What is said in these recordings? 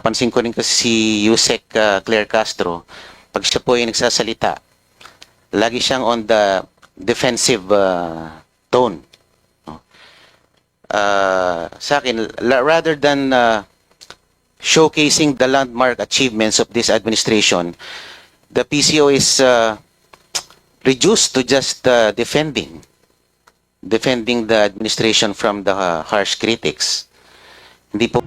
Pansin ko rin kasi si Yusek uh, Claire Castro, pag siya po ay nagsasalita, lagi siyang on the defensive uh, tone. Uh, sa akin, rather than uh, showcasing the landmark achievements of this administration, the PCO is uh, reduced to just uh, defending defending the administration from the uh, harsh critics. Hindi po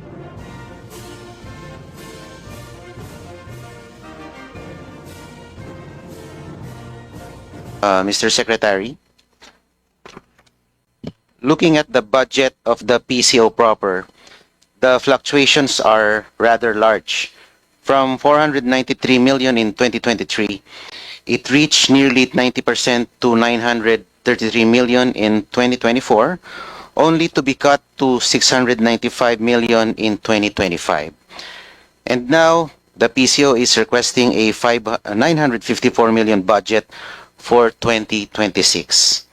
Uh, Mr. Secretary, looking at the budget of the PCO proper, the fluctuations are rather large. From 493 million in 2023, it reached nearly 90% to 933 million in 2024, only to be cut to 695 million in 2025. And now, the PCO is requesting a five, a 954 million budget for 2026.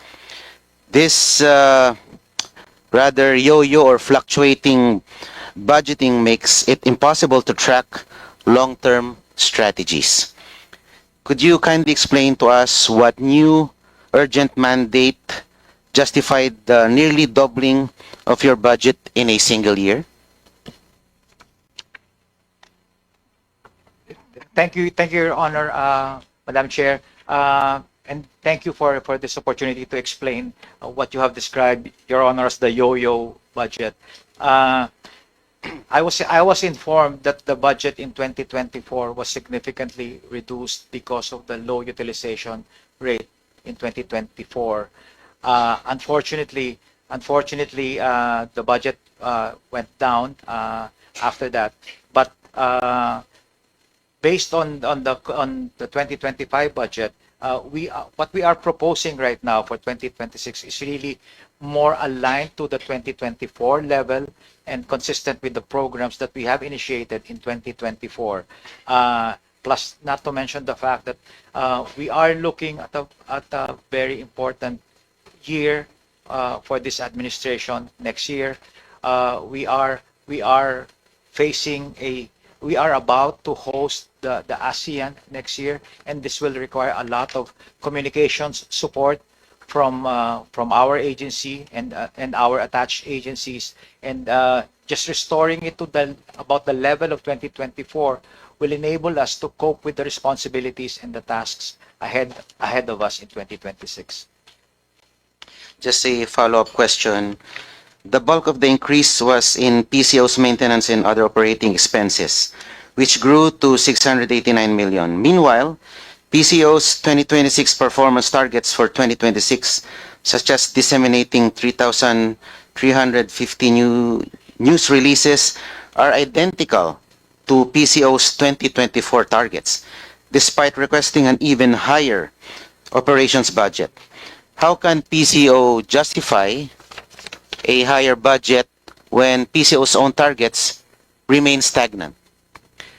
This uh, rather yo-yo or fluctuating budgeting makes it impossible to track long-term strategies. Could you kindly explain to us what new urgent mandate justified the nearly doubling of your budget in a single year? Thank you, thank you, Your Honor, uh, Madam Chair. Uh, and thank you for, for this opportunity to explain uh, what you have described, Your Honor, as the yo-yo budget. Uh, I was, I was informed that the budget in 2024 was significantly reduced because of the low utilization rate in 2024. Uh, unfortunately, unfortunately, uh, the budget uh, went down uh, after that. But based on on the on the 2025 budget, uh, we are, what we are proposing right now for 2026 is really more aligned to the 2024 level and consistent with the programs that we have initiated in 2024. Uh, plus, not to mention the fact that uh, we are looking at a at a very important year uh, for this administration next year. Uh, we are we are facing a we are about to host the, the ASEAN next year, and this will require a lot of communications support from uh, from our agency and uh, and our attached agencies, and uh, just restoring it to the about the level of 2024 will enable us to cope with the responsibilities and the tasks ahead ahead of us in 2026. Just a follow-up question. The bulk of the increase was in PCO's maintenance and other operating expenses, which grew to 689 million. Meanwhile, PCO's 2026 performance targets for 2026, such as disseminating 3,350 new news releases, are identical to PCO's 2024 targets, despite requesting an even higher operations budget. How can PCO justify a higher budget when PCO's own targets remain stagnant?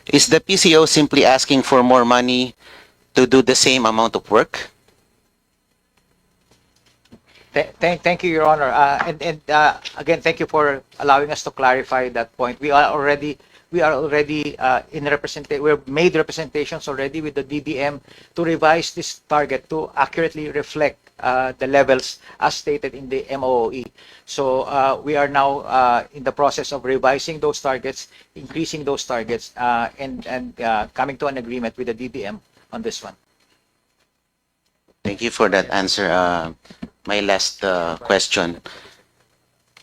Is the PCO simply asking for more money to do the same amount of work? Th- Thank, thank you, Your Honor. Uh, and and uh, again, thank you for allowing us to clarify that point. We are already we are already uh, in represent we've made representations already with the DDM to revise this target to accurately reflect uh, the levels as stated in the MOE. So uh, we are now uh, in the process of revising those targets, increasing those targets, uh, and and uh, coming to an agreement with the DDM on this one. Thank you for that answer. Uh, my last uh, question.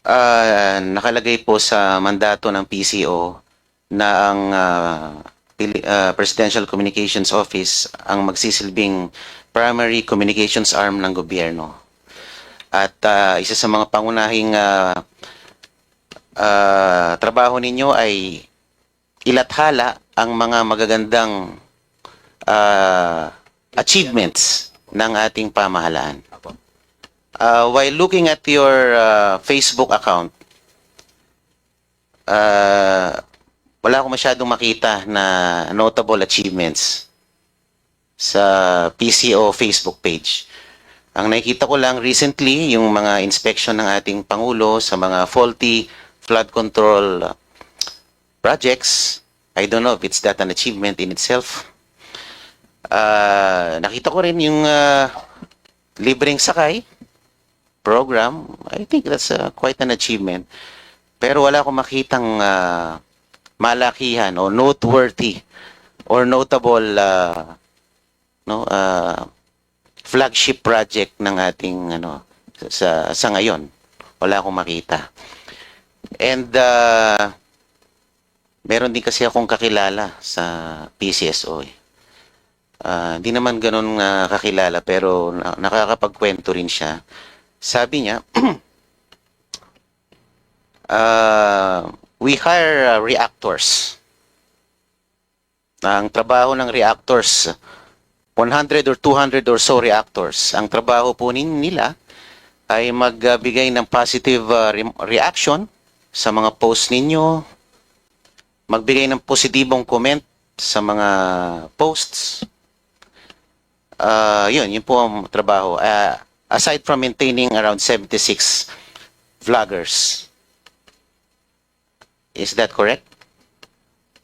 Uh, nakalagay po sa mandato ng PCO na ang uh, uh, Presidential Communications Office ang magsisilbing primary communications arm ng gobyerno. At uh, isa sa mga pangunahing uh, uh, trabaho ninyo ay ilathala ang mga magagandang uh, achievements ng ating pamahalaan. Uh, while looking at your uh, Facebook account, uh, wala akong masyadong makita na notable achievements sa PCO Facebook page. Ang nakikita ko lang recently, yung mga inspection ng ating Pangulo sa mga faulty flood control uh, projects I don't know if it's that an achievement in itself. Ah, nakita ko rin yung ah, libreng sakay program. I think that's ah, quite an achievement. Pero wala akong makitang ah, malakihan o noteworthy or notable ah, no ah, flagship project ng ating ano sa sa ngayon. Wala akong makita. And uh, meron din kasi akong kakilala sa PCSO. Eh. Ah, Hindi naman ganun ah, kakilala pero na- nakakapagkwento rin siya. Sabi niya, ah, we hire ah, reactors. Ang trabaho ng reactors, 100 or 200 or so reactors. Ang trabaho po nila ay magbigay ng positive ah, re- reaction sa mga post ninyo, magbigay ng positibong comment sa mga posts. Ah, yun, yun po ang trabaho. Ah, aside from maintaining around 76 vloggers. Is that correct?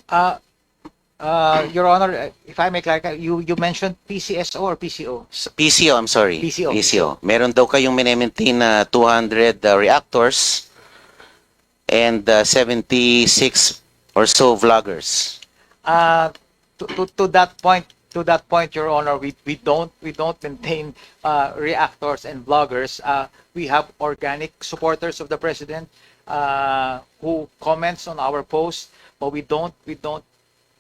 Uh, uh, Your Honor, if I may clarify, you, you mentioned PCSO or PCO? S- PCO, I'm sorry. PCO. Meron daw kayong minemaintain na 200 uh, reactors and uh, 76 or so vloggers. Uh, to, to, to that point, to that point, Your Honor, we, we don't we don't maintain uh, reactors and bloggers. Uh, we have organic supporters of the president uh, who comments on our posts, but we don't we don't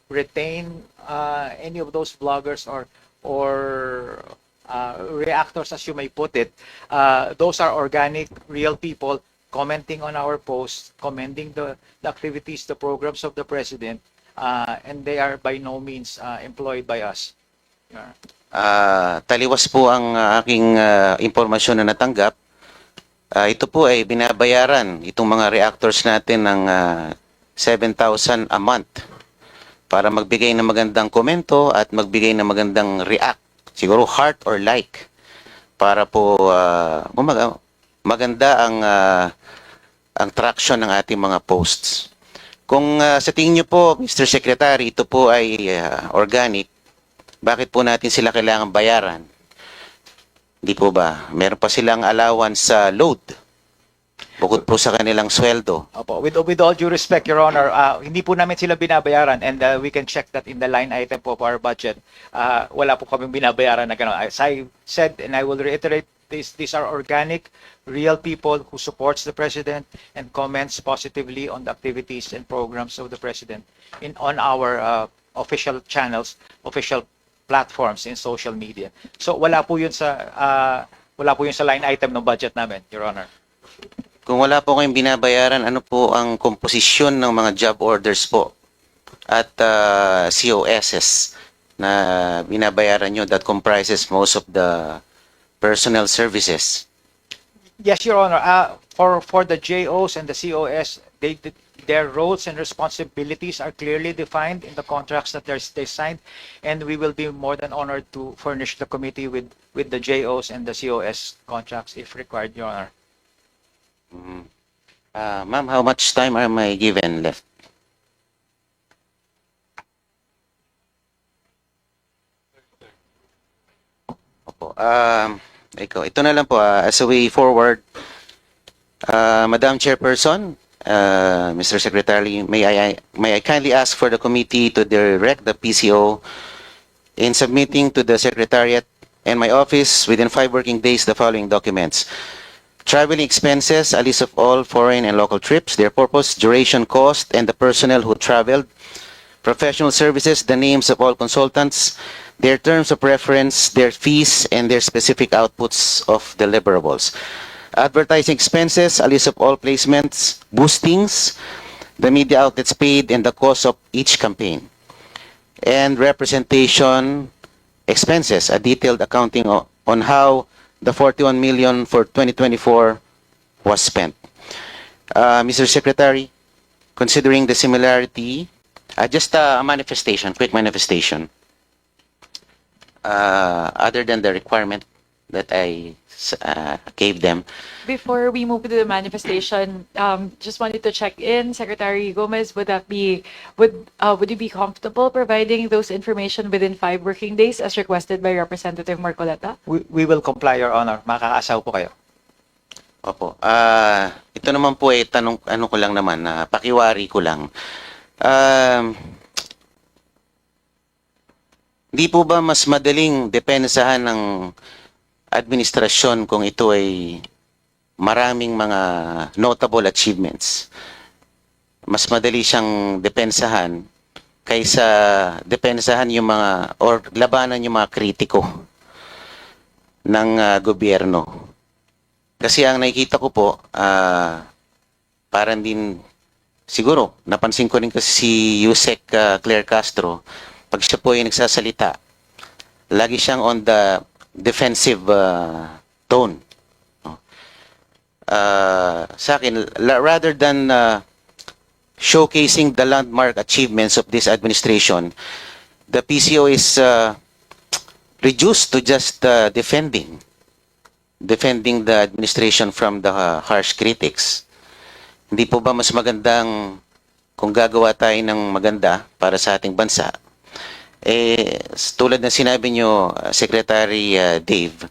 retain uh, any of those bloggers or or uh, reactors, as you may put it. Uh, those are organic, real people commenting on our posts, commending the, the activities, the programs of the president, uh, and they are by no means uh, employed by us. Yeah. Ah, taliwas po ang ah, aking ah, impormasyon na natanggap. Ah, ito po ay binabayaran itong mga reactors natin ng ah, 7,000 a month para magbigay ng magandang komento at magbigay ng magandang react. Siguro heart or like para po ah, kumaga, maganda ang ah, ang traction ng ating mga posts. Kung ah, sa tingin niyo po, Mr. Secretary, ito po ay ah, organic, bakit po natin sila kailangan bayaran? Hindi po ba? Meron pa silang allowance sa load. Bukod po sa kanilang sweldo. Opo, with, with all due respect, Your Honor, uh, hindi po namin sila binabayaran and uh, we can check that in the line item po of our budget. Uh, wala po kaming binabayaran na gano'n. As I said, and I will reiterate, this, these are organic, real people who supports the President and comments positively on the activities and programs of the President in on our uh, official channels, official platforms in social media. So wala po yun sa uh, wala po yun sa line item ng budget namin, Your Honor. Kung wala po kayong binabayaran, ano po ang komposisyon ng mga job orders po at ah, COSs na binabayaran nyo that comprises most of the personnel services? Yes, Your Honor. Uh, for for the JOs and the COS, they their roles and responsibilities are clearly defined in the contracts that they're, they signed, and we will be more than honored to furnish the committee with with the JOs and the COS contracts if required, Your Honor. Ah, ma'am, how much time am I given left? Opo. Um, ikaw, ito na lang po, ah, as a way forward, uh, Madam Chairperson, uh, Mr. Secretary, may I, may I kindly ask for the committee to direct the PCO in submitting to the Secretariat and my office within five working days the following documents. Traveling expenses, a list of all foreign and local trips, their purpose, duration, cost, and the personnel who traveled. Professional services, the names of all consultants, their terms of reference, their fees, and their specific outputs of deliverables. Advertising expenses, a list of all placements, boostings, the media outlets paid, and the cost of each campaign. And representation expenses, a detailed accounting on how the 41 million for 2024 was spent. Uh, Mr. Secretary, considering the similarity, uh, just a manifestation, quick manifestation, uh, other than the requirement that I uh, gave them. Before we move to the manifestation, um, just wanted to check in, Secretary Gomez, would that be, would, uh, would you be comfortable providing those information within five working days as requested by Representative Marcoleta? We, we will comply, Your Honor. Makakaasaw po kayo. Opo. Ah, ito naman po ay tanong ano ko lang naman na pakiwari ko lang. Um, Hindi po ba mas madaling depensahan ng administrasyon kung ito ay maraming mga notable achievements? Mas madali siyang depensahan kaysa depensahan yung mga or labanan yung mga kritiko ng ah, gobyerno. Kasi ang nakikita ko po, ah, parang din, siguro, napansin ko rin kasi si Yusek ah, Claire Castro, pag siya po ay nagsasalita, lagi siyang on the defensive ah, tone. Ah, sa akin, rather than ah, showcasing the landmark achievements of this administration, the PCO is ah, reduced to just ah, defending defending the administration from the uh, harsh critics. Hindi po ba mas magandang kung gagawa tayo ng maganda para sa ating bansa? Eh, tulad ng sinabi nyo, uh, Secretary uh, Dave,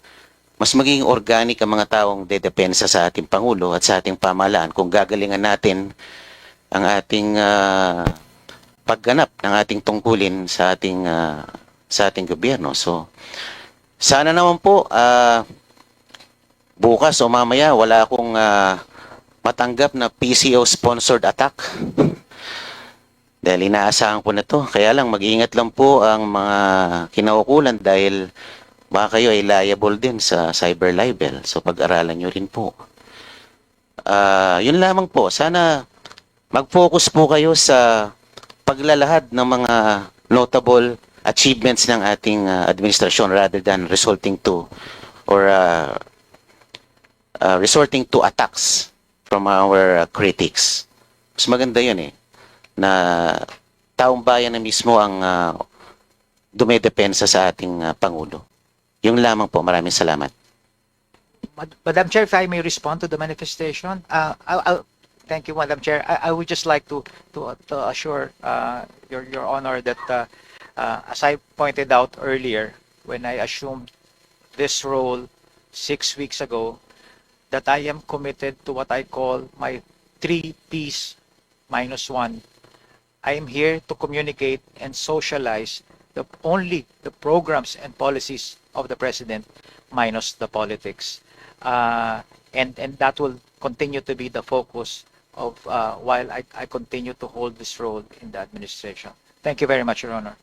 mas magiging organic ang mga taong dedepensa sa ating Pangulo at sa ating pamahalaan kung gagalingan natin ang ating uh, pagganap ng ating tungkulin sa ating uh, sa ating gobyerno. So, sana naman po ah, bukas o mamaya wala akong ah, matanggap na PCO sponsored attack. dahil inaasahan ko na to. Kaya lang mag-iingat lang po ang mga kinaukulan dahil baka kayo ay liable din sa cyber libel. So pag-aralan nyo rin po. Ah, yun lamang po. Sana mag-focus po kayo sa paglalahad ng mga notable achievements ng ating ah, administrasyon rather than resulting to or ah, uh, resorting to attacks from our uh, critics. Mas maganda yun eh, na taong bayan na mismo ang uh, dumedepensa sa ating uh, Pangulo. Yung lamang po, maraming salamat. Mad- Madam Chair, if I may respond to the manifestation, uh, I'll, I'll, thank you, Madam Chair. I, I would just like to, to, to assure, uh, your, your honor that, uh, uh, as I pointed out earlier, when I assumed this role six weeks ago, that I am committed to what I call my three Ps minus one. I am here to communicate and socialize the only the programs and policies of the president minus the politics. Uh, and and that will continue to be the focus of uh, while I, I continue to hold this role in the administration. Thank you very much, Your Honor.